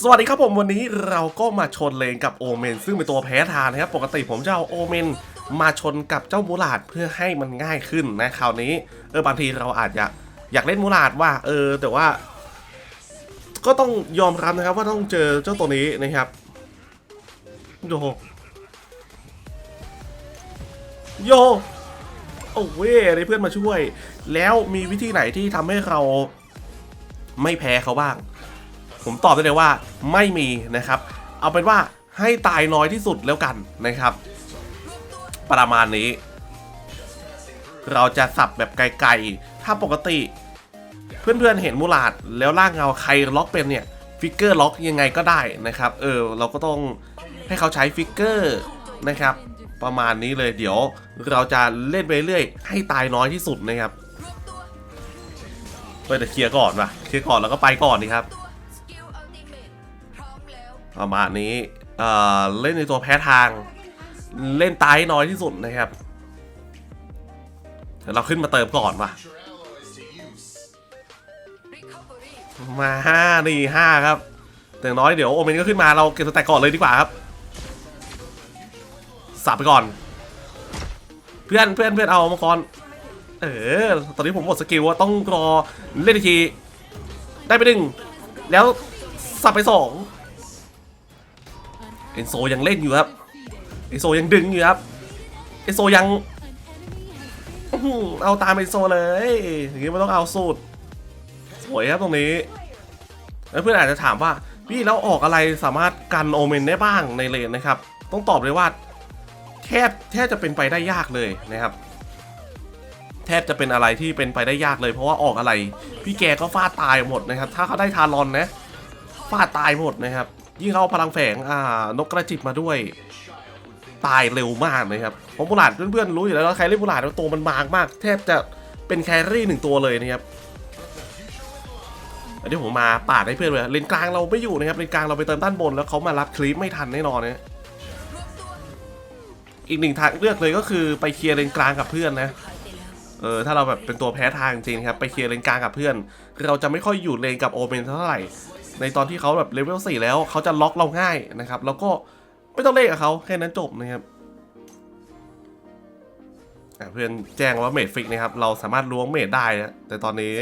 สวัสดีครับผมวันนี้เราก็มาชนเลนกับโอเมนซึ่งเป็นตัวแพ้ทางนะครับ ปกติผมจะเอาโอเมนมาชนกับเจ้ามูลาดเพื่อให้มันง่ายขึ้นนะคราวนี้เออบางทีเราอาจจะอยากเล่นมูลาดว่า เออ แต่ว่า ก็ต้องยอมรับนะครับ ว่าต้องเจอเจ้าตัวนี้นะครับโยโยโอ้เว้ยได้เพื่อนมาช่วย แล้วมีวิธีไหนที่ทำให้เราไม่แพ้เขาบ้าง ผมตอบได้เลยว่าไม่มีนะครับ เอาเป็นว่าให้ตายน้อยที่สุดแล้วกันนะครับ ประมาณนี้ เราจะสับแบบไกลๆ ถ้าปกติ เพื่อนๆเห็นมูลาดแล้วล่างเงาใครล็อกเป็นเนี่ยฟิกเกอร์ล็อกยังไงก็ได้นะครับ เออ เราก็ต้องให้เขาใช้ฟิกเกอร์นะครับ ประมาณนี้เลยเดี๋ยวเราจะเล่นไปเรื่อยให้ตายน้อยที่สุดนะครับเพื่อจะเคลียร์ก่อนว่ะเคลียร์ก่อนแล้วก็ไปก่อนดีครับ ประมาณนี้เอ่อเล่นในตัวแพ้ทาง เล่นตายให้น้อยที่สุดนะครับเดี๋ยวเราขึ้นมาเติมก่อนว่ะมาห้านี่ห้าครับแต่งน้อยเดี๋ยวโอเมนก็ขึ้นมาเราเก็บสแต็กก่อนเลยดีกว่าครับสับไปก่อน เพื่อนเพื่อนเพื่อนเอามังกรเออตอนนี้ผมหมดสกิลว่าต้องรอเล่นอีกทีได้ไปหนึ่งแล้วสับไปสอง เอนโซยังเล่นอยู่ครับเอนโซยังดึงอยู่ครับเอนโซยังเอาตามเอนโซเลยอย่างนี้ไม่ต้องเอาสูตรสวยครับตรงนี้แล้วเพื่อนอาจจะถามว่า พี่แล้วออกอะไรสามารถกันโอเมนได้บ้างในเลนนะครับ ต้องตอบเลยว่าแทบแทบจะเป็นไปได้ยากเลยนะครับ แทบจะเป็นอะไรที่เป็นไปได้ยากเลย เพราะว่าออกอะไร พี่แกก็ฟาดตายหมดนะครับ ถ้าเขาได้ทารอนนะฟาดตายหมดนะครับ ยิ่งเขาเอาพลังแฝงอ่านกกระจิบมาด้วย ตายเร็วมากนะครับเพราะบุหลาดเพื่อนๆรู้อยู่แล้วใครเล่นบุหลาดตัวมันบางมาก แทบจะเป็นแครี่หนึ่งตัวเลยนะครับอันนี้ผมมาปาดให้เพื่อนเลยเลนกลางเราไม่อยู่นะครับเลนกลางเราไปเติมด้านบนแล้วเขามารับคลิปไม่ทันแน่นอนนะอีกหนึ่งทางเลือกเลยก็คือไปเคลียร์เลนกลางกับเพื่อนนะเออถ้าเราแบบเป็นตัวแพ้ทางจริงครับไปเคลียร์เลนกลางกับเพื่อน เราจะไม่ค่อยอยู่เลนกับโอเมนเท่าไหร่ ในตอนที่เขาแบบเลเวล4แล้วเขาจะล็อกเราง่ายนะครับ แล้วก็ไม่ต้องเล่นกับเขาแค่นั้นจบนะครับเพื่อนแจ้งว่าเมดฟิกนะครับ เราสามารถล้วงเมดได้นะแต่ตอนนี้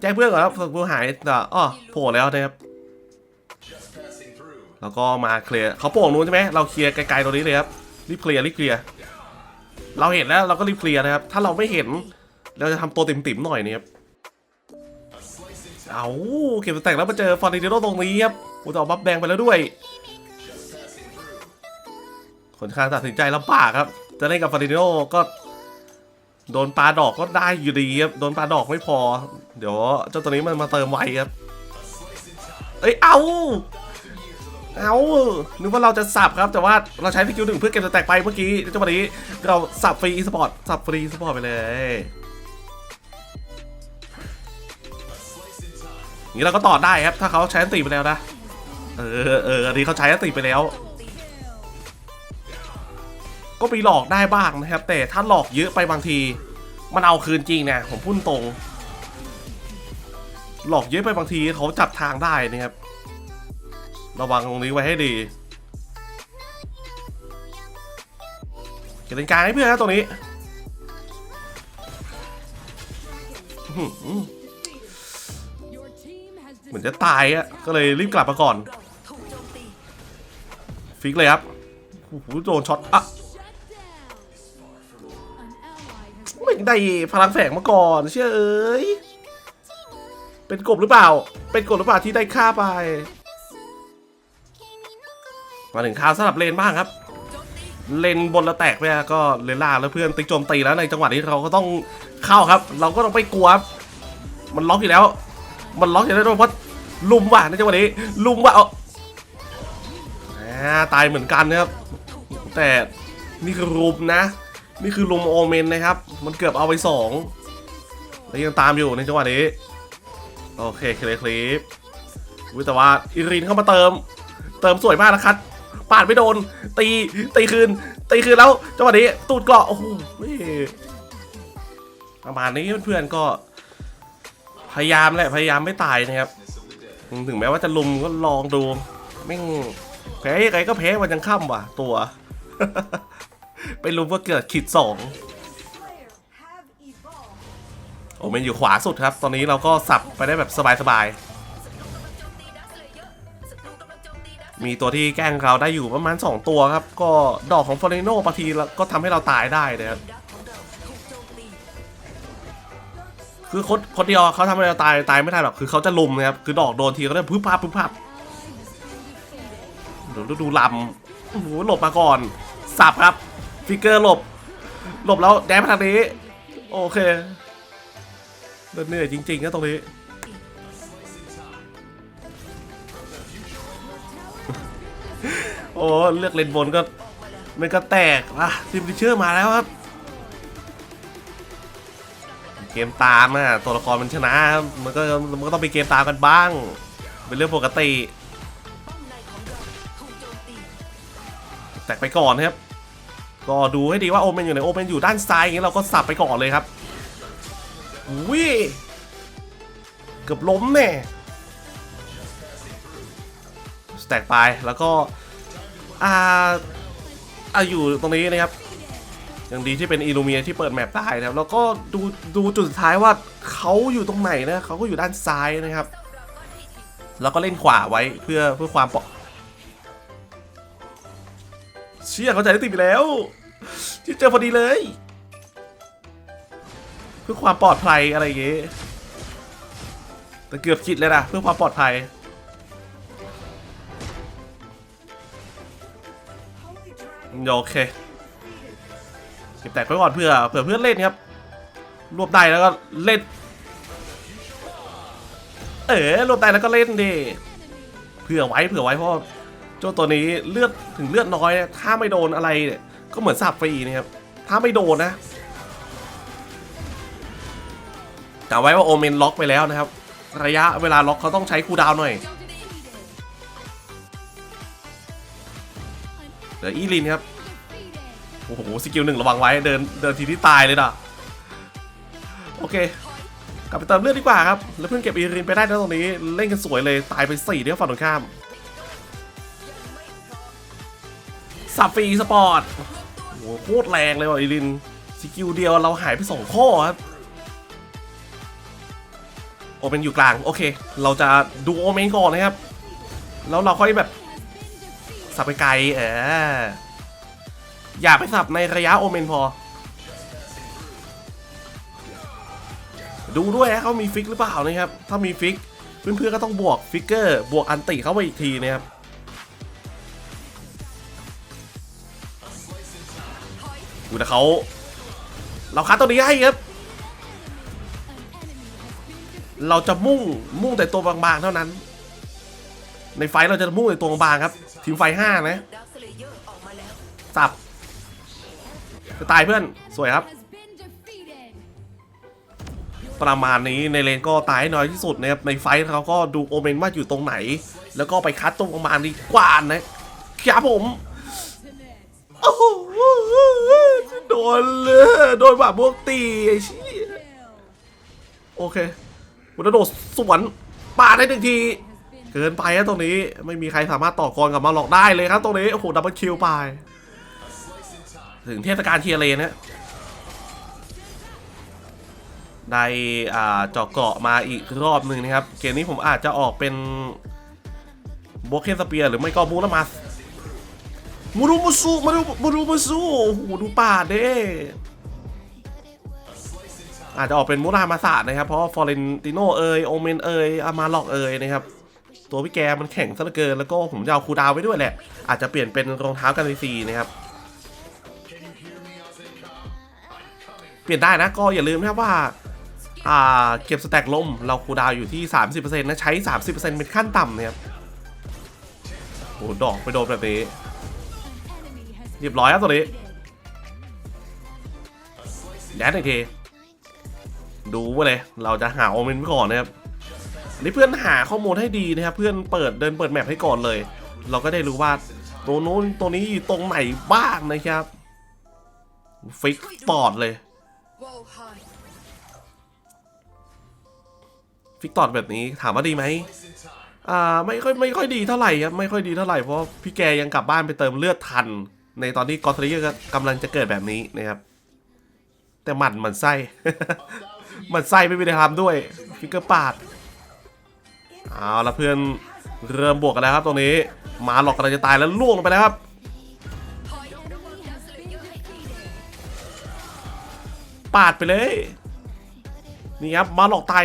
แจ้งเพื่อนก่อนครับศัตรูหายแต่อ้อโผล่แล้วนะครับ แล้วก็มาเคลียร์เขาโป่งนู้นใช่ไหมเราเคลียร์ไกลๆตรงนี้เลยครับรีบเคลียร์รีบเคลียร์เราเห็นแล้วเราก็รีบเคลียร์นะครับ ถ้าเราไม่เห็นเราจะทำตัวติ่มๆหน่อยนะครับ เอาเก็บแตกแล้วมาเจอฟอร์นิเดโรตรงนี้ครับกูจะเอาบัฟแดงไปแล้วด้วยคนข้างตัดสินใจลำบากครับ จะเล่นกับฟอร์นิเดโรก็ โดนปลาดอกก็ได้อยู่ดีครับ โดนปลาดอกไม่พอ เดี๋ยวเจ้าตัวนี้มันมาเติมไวครับ เอ้ย เอาเอานึกว่าเราจะสับครับ แต่ว่าเราใช้สกิลหนึ่งเพื่อเก็บสแต็กไปเมื่อกี้จังหวะนี้ เราสับฟรีสปอร์ต สับฟรีสปอร์ตไปเลย นี้เราก็ต่อได้ครับ ถ้าเขาใช้อันติไปแล้วนะ เออเอออันนี้เขาใช้อันติไปแล้ว ก็มีหลอกได้บ้างนะครับ แต่ถ้าหลอกเยอะไปบางที มันเอาคืนจริงนะผมพูดตรง หลอกเยอะไปบางทีเขาจับทางได้นะครับ ระวังตรงนี้ไว้ให้ดีเก็บเลนกลางให้เพื่อนนะตรงนี้ มือนจะตายอะก็เลยรีบกลับมาก่อน ฟิกเลยครับโอ้โหโดนช็อตอะไม่ได้พลังแฝงมาก่อน เชื่อเอ้ย เป็นกบหรือเปล่า เป็นกบหรือเปล่าที่ได้ฆ่าไป มาถึงข่าวสำหรับเลนบ้างครับ เลนบนเราแตกไปก็เลนล่างแล้วเพื่อนติ๊กโจมตีแล้วในจังหวะนี้เราก็ต้องเข้าครับ เราก็ต้องไปกลัวครับมันล็อกอยู่แล้ว มันล็อกอยู่แล้วเพราะ ลุมว่ะในจังหวะนี้ ลุมว่ะเอาอ่าตายเหมือนกันนะครับ แต่นี่คือรุมนะ นี่คือรุมโอเมนนะครับ มันเกือบเอาไปสองแล้วยังตามอยู่ในจังหวะนี้ โอเคเคลียร์คลิปแต่ว่าอิรินเข้ามาเติม เติมสวยมากนะครับปาดไม่โดน ตีตีคืนตีคืนแล้วจังหวะนี้ตูดเกราะโอ้โหประมาณนี้เพื่อนๆก็ พยายามแหละพยายามไม่ตายนะครับ ถึงแม้ว่าจะลุมก็ลองดูแม่งแพ้ยังไงก็แพ้วันยังค่ำว่ะ ตัว ไปลุมก็เกิดขีดสองโอ้มันอยู่ขวาสุดครับ ตอนนี้เราก็สับไปได้แบบสบายโจมตีดักเลยเยอะศัตรูกำลังโจมตีดักๆมีตัวที่แกล้งเราได้อยู่ประมาณ 2 ตัวครับ ก็ดอกของฟอร์เรโนบางทีก็ทำให้เราตายได้นะครับ คือคนคนเดียวเขาทำให้เราตายตายไม่ได้หรอกคือเขาจะลุมนะครับคือดอกโดนทีก็ได้พึบพับพึบพับเดี๋ยวดูลำโอ้โหหลบมาก่อนสับครับฟิกเกอร์หลบ หลบแล้วแดนมาทางนี้ โอเคเหนื่อยจริงๆนะตรงนี้โอ้เลือกเลนบนก็มันก็แตกอะซิมพิเชอร์มาแล้วครับ เกมตามอะตัวละครมันชนะ มันก็มันก็ต้องมีเกมตามกันบ้าง เป็นเรื่องปกติ แตกไปก่อนนะครับ ก็ดูให้ดีว่าโอเมนอยู่ไหนโอเมนอยู่ด้านซ้ายอย่างนี้เราก็สับไปก่อนเลยครับวิเกือบล้มแน่แตกไปแล้วก็อ่าอ่าอยู่ตรงนี้นะครับ ยังดีที่เป็นอิลูเมียที่เปิดแมปได้นะครับแล้วก็ดูดูจุดสุดท้ายว่าเขาอยู่ตรงไหนนะเขาก็อยู่ด้านซ้ายนะครับ แล้วก็เล่นขวาไว้เพื่อเพื่อความปลอดเชี่ยเขาใจได้ติดไปแล้วที่เจอพอดีเลย เพื่อความปลอดภัยอะไรอย่างเงี้ยแต่เกือบคิดเลยนะเพื่อความปลอดภัยโอเค ก็บแตกไว้ก่อนเพื่อเผื่อเพื่อนเล่นครับรวบได้แล้วก็เล่น เอ๋รวบได้แล้วก็เล่นดิเผื่อไว้เผื่อไว้เพราะเจ้าตัวนี้เลือดถึงเลือดน้อย ถ้าไม่โดนอะไรเนี่ยก็เหมือนสับฟรีนะครับถ้าไม่โดนนะกะไว้ว่าโอเมนล็อกไปแล้วนะครับ ระยะเวลาล็อกเขาต้องใช้คูดาวหน่อยเดี๋ยวอีลินครับ โอ้โหสกิลหนึ่งระวังไว้เดินเดินทีที่ตายเลยนะโอเค กลับไปเติมเลือดดีกว่าครับ แล้วเพื่อนเก็บอีลินไปได้แล้วตรงนี้ เล่นกันสวยเลยตายไปสี่เดียวฝั่งตรงข้ามสับฟรีสปอร์ตโอ้โหโคตรแรงเลยว่ะอีลินสกิลเดียวเราหายไปสองข้อครับโอเมนอยู่กลางโอเค เราจะดูโอเมนก่อนนะครับ แล้วเราค่อยแบบสับไปไกลเออ อย่าไปสับในระยะโอเมนพอ ดูด้วยนะเขามีฟิกหรือเปล่านะครับ ถ้ามีฟิกเพื่อนๆก็ต้องบวกฟิกเกอร์บวกอันติเข้าไปอีกทีนะครับดูนะเขาเราคัดตัวนี้ให้ครับ เราจะมุ่งมุ่งแต่ตัวบางๆเท่านั้น ในไฟเราจะมุ่งแต่ตัวบางๆครับ ทีมไฟห้านะดักสเลเยอร์ออกมสับ จะตายเพื่อนสวยครับ ประมาณนี้ในเลนก็ตายให้น้อยที่สุดนะครับในไฟท์เขาก็ดูโอเมนว่าอยู่ตรงไหน แล้วก็ไปคัดตรงประมาณนี้กว่านะครับผมโอ้โหโดนเลยโดนแบบพวกตีไอ้เชี่ยโอเควุฒโดดสวนปาได้หนึ่งที เกินไปนะตรงนี้ไม่มีใครสามารถต่อกรกับมาหลอกได้เลยครับตรงนี้ โอ้โหดับเบิลคิวไป ถึงเทศกาลเทียเลนนะได้อ่าเจาะเกาะมาอีกรอบหนึ่งนะครับ เกมนี้ผมอาจจะออกเป็นโบเคนสเปียร์หรือไม่ก็มูลมัสมูรูมุสุมาดูมูรูมุสุโอ้โหดูป่าเด้อาจจะออกเป็นมูรามาสาดนะครับ เพราะฟอร์เรนติโนเอยโอเมนเอยอามาล็อกเอยนะครับ ตัวพี่แกมันแข็งซะเหลือเกิน แล้วก็ผมจะเอาคูดาวไว้ด้วยแหละ อาจจะเปลี่ยนเป็นรองเท้ากันซีนะครับ เปลี่ยนได้นะก็อย่าลืมนะครับว่าอ่าเก็บสแต็กลมเราคูดาวอยู่ที่ 30%นะ ใช้ 30%เป็นขั้นต่ำนะครับโหอ้โหดอกไปโดนแบบนี้เรียบร้อยครับตัวนี้แดนอีกทีดูไว้เลย เราจะหาโอเมนไว้ก่อนนะครับนี่เพื่อนหาข้อมูลให้ดีนะครับ เพื่อนเปิดเดินเปิดแมปให้ก่อนเลย เราก็ได้รู้ว่าตัวนู้นตัวนี้อยู่ตรงไหนบ้างนะครับ ฟิกปอดเลย ฟิกตอดแบบนี้ถามว่าดีไหมอ่าไม่ค่อยไม่ค่อยดีเท่าไหร่ครับไม่ค่อยดีเท่าไหร่เพราะพี่แกยังกลับบ้านไปเติมเลือดทัน ในตอนที่กอสเรียกำลังจะเกิดแบบนี้นะครับ แต่หมันหมันไส้หมันไส้ไม่มีใครทำด้วยฟิกเกอร์ปาดเอาละเพื่อนเริ่มบวกกันแล้วครับตรงนี้ มาหลอกกำลังจะตายแล้วล่วงลงไปแล้วครับ ปาดไปเลย นี่ครับมาหลอกตาย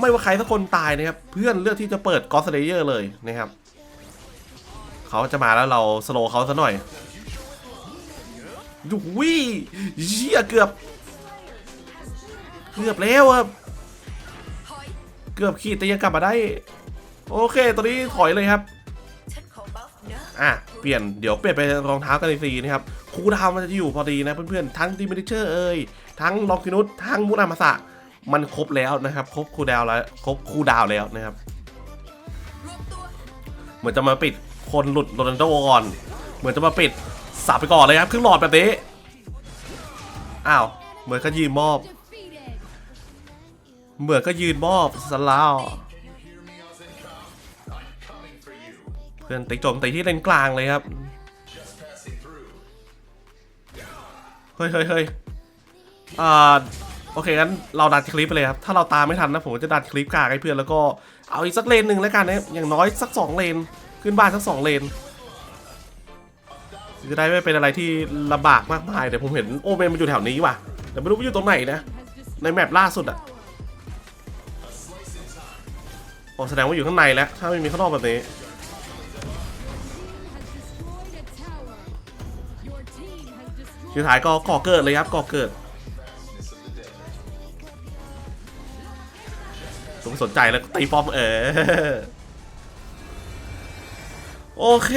ไม่ว่าใครสักคนตายนะครับ เพื่อนเลือกที่จะเปิดกอสเลเยอร์เลยนะครับเขาจะมาแล้วเราสโลเขาซะหน่อยดูวิเชี่ยเกือบ เกือบแล้วครับเกือบขีดแต่ยังกลับมาได้ โอเคตอนนี้ถอยเลยครับ อะ เปลี่ยนเดี๋ยวเปลี่ยนไปรองเท้ากันซีนะครับ คูดาวมันจะอยู่พอดีนะเพื่อนๆ ทั้งดีมิเชอร์เอ่ยทั้งลองคินุสทั้งมุนามาสะ มันครบแล้วนะครับ ครบคูดาวแล้ว ครบคูดาวแล้วนะครับ เหมือนจะมาปิดคนหลุดโรนัลโดก่อน เหมือนจะมาปิดสับไปก่อนเลยครับครึ่งหลอดแบบนี้ อ้าว เหมือนก็ยืนมอบ เหมือนก็ยืนมอบสลาวเพื่อนติ๊กจมตีที่เลนกลางเลยครับ เฮ้ยเฮ้ยเฮ้ยอ่าโอเคงั้นเราดันคลิปไปเลยครับ ถ้าเราตามไม่ทันนะผมก็จะดันคลิปกากให้เพื่อนแล้วก็เอาอีกสักเลนหนึ่งแล้วกันนะอย่างน้อยสักสองเลน ขึ้นบ้านสักสองเลนจะได้ไม่เป็นอะไรที่ลำบากมากมายแต่ผมเห็นโอเมนมันอยู่แถวนี้ว่ะแต่ไม่รู้ว่าอยู่ตรงไหนนะ ในแมปล่าสุดอะโอ้แสดงว่าอยู่ข้างในแล้ว ถ้าไม่มีข้างนอกแบบนี้ สุดท้ายก็ก่อเกิดเลยครับก่อเกิดผมสนใจแล้วตีป้อมเออโอเค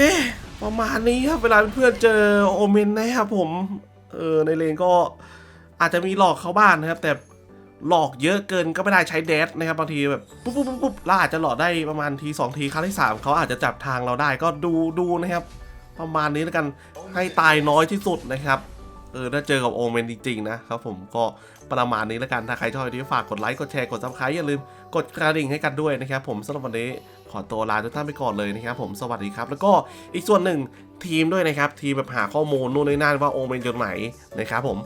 ประมาณนี้ครับเวลาเพื่อนเจอโอเมนนะครับผมเออในเลนก็อาจจะมีหลอกเข้าบ้านนะครับ แต่หลอกเยอะเกินก็ไม่ได้ใช้แดดนะครับบางทีแบบปุ๊บปุ๊บปุ๊บปุ๊บเราอาจจะหลอกได้ประมาณทีสองทีครั้งที่สามเขาอาจจะจับทางเราได้ก็ดูดูนะครับ ประมาณนี้แล้วกันให้ตายน้อยที่สุดนะครับ เออถ้าเจอกับโอเมนจริงๆนะครับผมก็ประมาณนี้แล้วกัน ถ้าใครชอบคลิปนี้ฝากกดไลค์ กดแชร์ กดซับสไครต์อย่าลืมกดกระดิ่งให้กันด้วยนะครับผมสำหรับวันนี้ขอตัวลาทุกท่านไปก่อนเลยนะครับผมสวัสดีครับ แล้วก็อีกส่วนหนึ่งทีมด้วยนะครับ ทีมแบบหาข้อมูลนู่นนี่นั่นว่าโอเมนอยู่ไหนนะครับผม